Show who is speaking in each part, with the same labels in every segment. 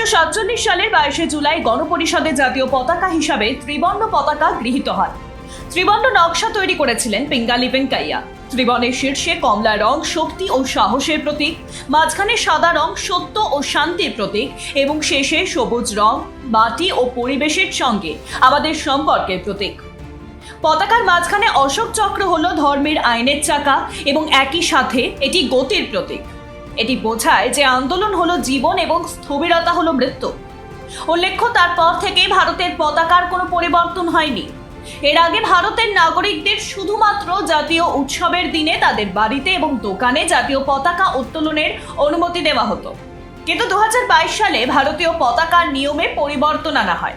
Speaker 1: উনিশশো সাতচল্লিশ সালের বাইশে জুলাই গণপরিষদে জাতীয় পতাকা হিসাবে ত্রিবর্ণ পতাকা গৃহীত হয়। ত্রিবর্ণ নকশা তৈরি করেছিলেন পিঙ্গালি ভেঙ্কাইয়া। ত্রিবর্ণের শীর্ষে কমলা রং শক্তি ও সাহসের প্রতীক, মাঝখানে সাদা রং সত্য ও শান্তির প্রতীক এবং শেষে সবুজ রং, মাটি ও পরিবেশের সঙ্গে আমাদের সম্পর্কের প্রতীক। পতাকার মাঝখানে অশোক চক্র হল ধর্মের আইনের চাকা এবং একই সাথে এটি গতির প্রতীক। এটি বোঝায় যে আন্দোলন হলো জীবন এবং স্থবিরতা হলো মৃত্যু। উল্লেখ্য, তারপর থেকে ভারতের পতাকার কোনো পরিবর্তন হয়নি। এর আগে ভারতের নাগরিকদের শুধুমাত্র জাতীয় উৎসবের দিনে তাদের বাড়িতে এবং দোকানে জাতীয় পতাকা উত্তোলনের অনুমতি দেওয়া হতো। কিন্তু দু হাজার বাইশ সালে ভারতীয় পতাকার নিয়মে পরিবর্তন আনা হয়।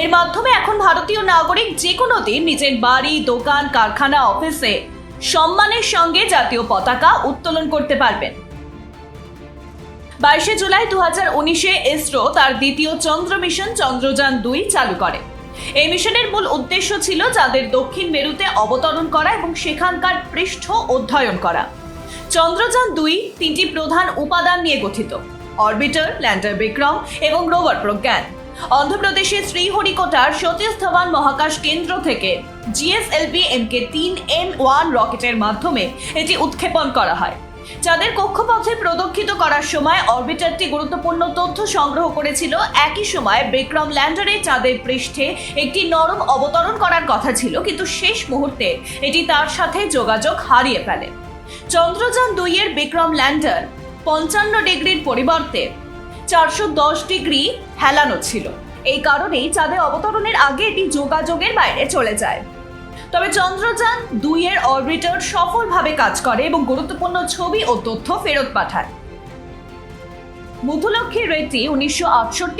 Speaker 1: এর মাধ্যমে এখন ভারতীয় নাগরিক যে কোনো দিন নিজের বাড়ি, দোকান, কারখানা, অফিসে সম্মানের সঙ্গে জাতীয় পতাকা উত্তোলন করতে পারবেন। বাইশে জুলাই দু হাজার উনিশে ইসরো তার দ্বিতীয় চন্দ্র মিশন চন্দ্রযান দুই চালু করে। এই মিশনের মূল উদ্দেশ্য ছিল যাদের দক্ষিণ মেরুতে অবতরণ করা এবং সেখানকার পৃষ্ঠ অধ্যয়ন করা। চন্দ্রযান দুই তিনটি প্রধান উপাদান নিয়ে গঠিত, অরবিটার, ল্যান্ডার বিক্রম এবং রোভার প্রজ্ঞান। অন্ধ্রপ্রদেশের শ্রীহরিকোটার সতীশ ধাওয়ান মহাকাশ কেন্দ্র থেকে জিএসএলভি এমকে তিন এম ওয়ান রকেটের মাধ্যমে এটি উৎক্ষেপণ করা হয়। যাদের কক্ষপথে প্রদক্ষিত করার সময় অরবিটারটি গুরুত্বপূর্ণ তথ্য সংগ্রহ করেছিল, একই সময় বিক্রম ল্যান্ডারে চাঁদের পৃষ্ঠে একটি নরম অবতরণ করার কথা ছিল, কিন্তু শেষ মুহূর্তে এটি তার সাথে যোগাযোগ হারিয়ে ফেলে। চন্দ্রযান দুইয়ের বিক্রম ল্যান্ডার পঞ্চান্ন ডিগ্রির পরিবর্তে চারশো দশ ডিগ্রি হেলানো ছিল। এই কারণেই চাঁদে অবতরণের আগে এটি যোগাযোগের বাইরে চলে যায়। তবে চন্দ্রযান দুইয়ের অরবিটার সফলভাবে কাজ করে এবং গুরুত্বপূর্ণ ছবি ও তথ্য ফেরত পাঠায়। মুথুলক্ষ্মী রেড্ডি উনিশশো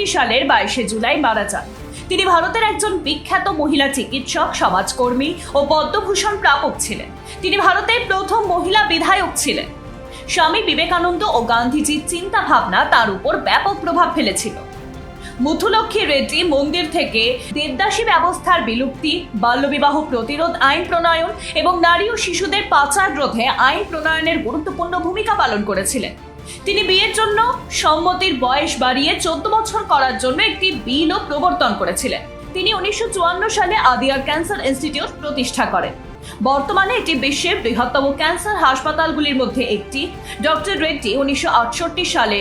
Speaker 1: সালের বাইশে জুলাই মারা যান। তিনি ভারতের একজন বিখ্যাত মহিলা চিকিৎসক, সমাজকর্মী ও পদ্মভূষণ প্রাপক ছিলেন। তিনি ভারতের প্রথম মহিলা বিধায়ক ছিলেন। স্বামী বিবেকানন্দ ও গান্ধীজির চিন্তা ভাবনা তার উপর ব্যাপক প্রভাব ফেলেছিল। মুথুলক্ষ্মী রেড্ডি মন্দির থেকে দেবদাসী ব্যবস্থার বিলুপ্তি, বাল্যবিবাহ প্রতিরোধ, আইন প্রণয়ন এবং নারী ও শিশুদের পাচার রোধে আইন প্রণয়নের গুরুত্বপূর্ণ ভূমিকা পালন করেছিলেন। তিনি বিয়ের জন্য সম্মতির বয়স বাড়িয়ে চোদ্দ বছর করার জন্য একটি বিলও প্রবর্তন করেছিলেন। তিনি উনিশশো চুয়ান্ন সালে আদিয়ার ক্যান্সার ইনস্টিটিউট প্রতিষ্ঠা করেন। বর্তমানে এটি বিশ্বের বৃহত্তম ক্যান্সার হাসপাতালগুলির মধ্যে একটি। ডক্টর রেড্ডি উনিশশো আটষট্টি সালে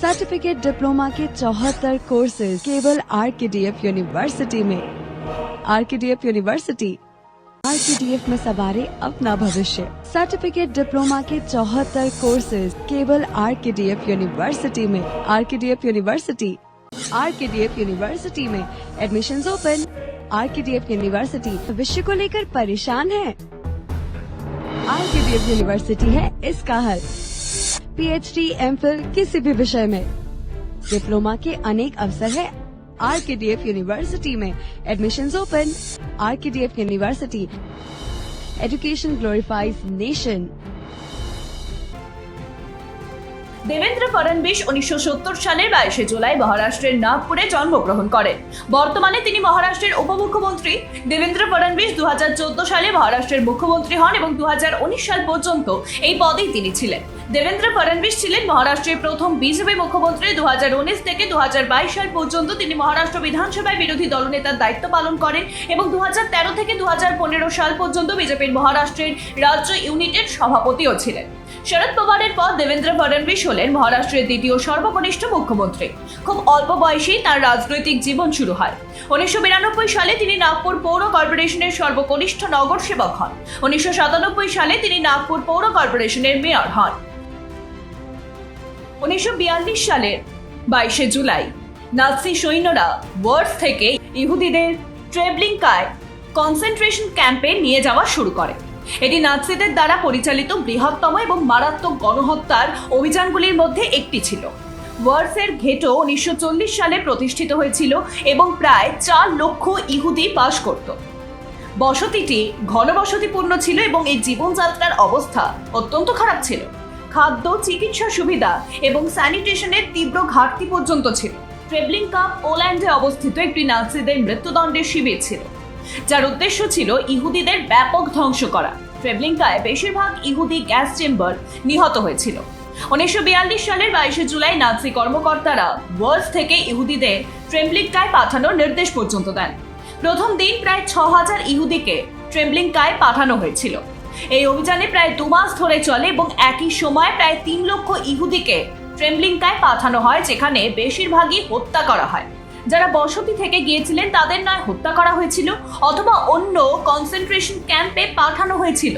Speaker 2: सर्टिफिकेट डिप्लोमा के चौहत्तर कोर्सेज केवल R K D F university में। R K D F university R K D F में सवारे अपना भविष्य। सर्टिफिकेट डिप्लोमा के चौहत्तर कोर्सेज केवल R K D F university में। R K D F university R K D F university में। Admission open R K D F university भविष्य को लेकर परेशान है। R K D F university है इसका हल। पीएचडी एमफिल किसी भी विषय में डिप्लोमा के अनेक अवसर है R K D F university में admission open R K D F university education glorifies nation
Speaker 1: Devendra Fadnavis উনিশশো সত্তর সালের বাইশে জুলাই মহারাষ্ট্রের নাগপুরে জন্মগ্রহণ করেন বর্তমানে তিনি মহারাষ্ট্রের উপমুখ্যমন্ত্রী দেবেন্দ্র ফডণবীশ দু সালে মহারাষ্ট্রের মুখ্যমন্ত্রী হন এবং দু সাল পর্যন্ত এই পদেই তিনি ছিলেন দেবেন্দ্র ফডণবীশ ছিলেন মহারাষ্ট্রের প্রথম বিজেপি মুখ্যমন্ত্রী দু হাজার উনিশ থেকে দু হাজার বাইশ সাল পর্যন্ত। তিনি মহারাষ্ট্র বিধানসভায় বিরোধী দলনেতার দায়িত্ব পালন করেন এবং দু হাজার তেরো থেকে দু হাজার পনেরো সাল পর্যন্ত বিজেপির মহারাষ্ট্রের রাজ্য ইউনিটের সভাপতিও ছিলেন। শরদ পাওয়ারের পর দেবেন্দ্র ফডণবীশ হলেন মহারাষ্ট্রের দ্বিতীয় সর্বকনিষ্ঠ মুখ্যমন্ত্রী। খুব অল্প বয়সেই তার রাজনৈতিক জীবন শুরু হয়। উনিশশো বিরানব্বই সালে তিনি নাগপুর পৌর কর্পোরেশনের সর্বকনিষ্ঠ নগর সেবক হন। উনিশশো সাতানব্বই সালে তিনি নাগপুর পৌর কর্পোরেশনের মেয়র হন। উনিশশো বিয়াল্লিশ সালের বাইশে জুলাই নাৎসি সৈন্যরা ওয়ার্স থেকে ইহুদিদের ট্রেবলিংকায় কনসেন্ট্রেশন ক্যাম্পে নিয়ে যাওয়া শুরু করে। এটি নাৎসিদের দ্বারা পরিচালিত বৃহত্তম এবং মারাত্মক গণহত্যার অভিযানগুলির মধ্যে একটি ছিল। ওয়ার্সের ঘেটো উনিশশো চল্লিশ সালে প্রতিষ্ঠিত হয়েছিল এবং প্রায় চার লক্ষ ইহুদি বাস করত। বসতিটি ঘনবসতিপূর্ণ ছিল এবং এই জীবনযাত্রার অবস্থা অত্যন্ত খারাপ ছিল। খাদ্য, চিকিৎসা সুবিধা এবং স্যানিটেশনের তীব্র ঘাটতি পর্যন্ত ছিল। ট্রেবলিং কাপ পোল্যান্ডে অবস্থিত একটি নাৎসিদের মৃত্যুদণ্ডের শিবির ছিল, যার উদ্দেশ্য ছিল ইহুদিদের ব্যাপক ধ্বংস করা। ট্রেবলিংকায় বেশিরভাগ ইহুদি গ্যাস চেম্বার নিহত হয়েছিল। উনিশশো বিয়াল্লিশ সালের বাইশে জুলাই নাৎসি কর্মকর্তারা ওয়ার্স থেকে ইহুদিদের ট্রেমব্লিংকায় পাঠানোর নির্দেশ পর্যন্ত দেন। প্রথম দিন প্রায় ছ হাজার ইহুদিকে ট্রেমব্লিংকায় পাঠানো হয়েছিল। এই অভিযানে প্রায় দু মাস ধরে চলে এবং একই সময় প্রায় তিন লক্ষ ইহুদিকে ট্রেমলিংকায় পাঠানো হয়, যেখানে বেশিরভাগই হত্যা করা হয়। যারা বসতি থেকে গিয়েছিলেন, তাদের নয় হত্যা করা হয়েছিল অথবা অন্য কনসেন্ট্রেশন ক্যাম্পে পাঠানো হয়েছিল।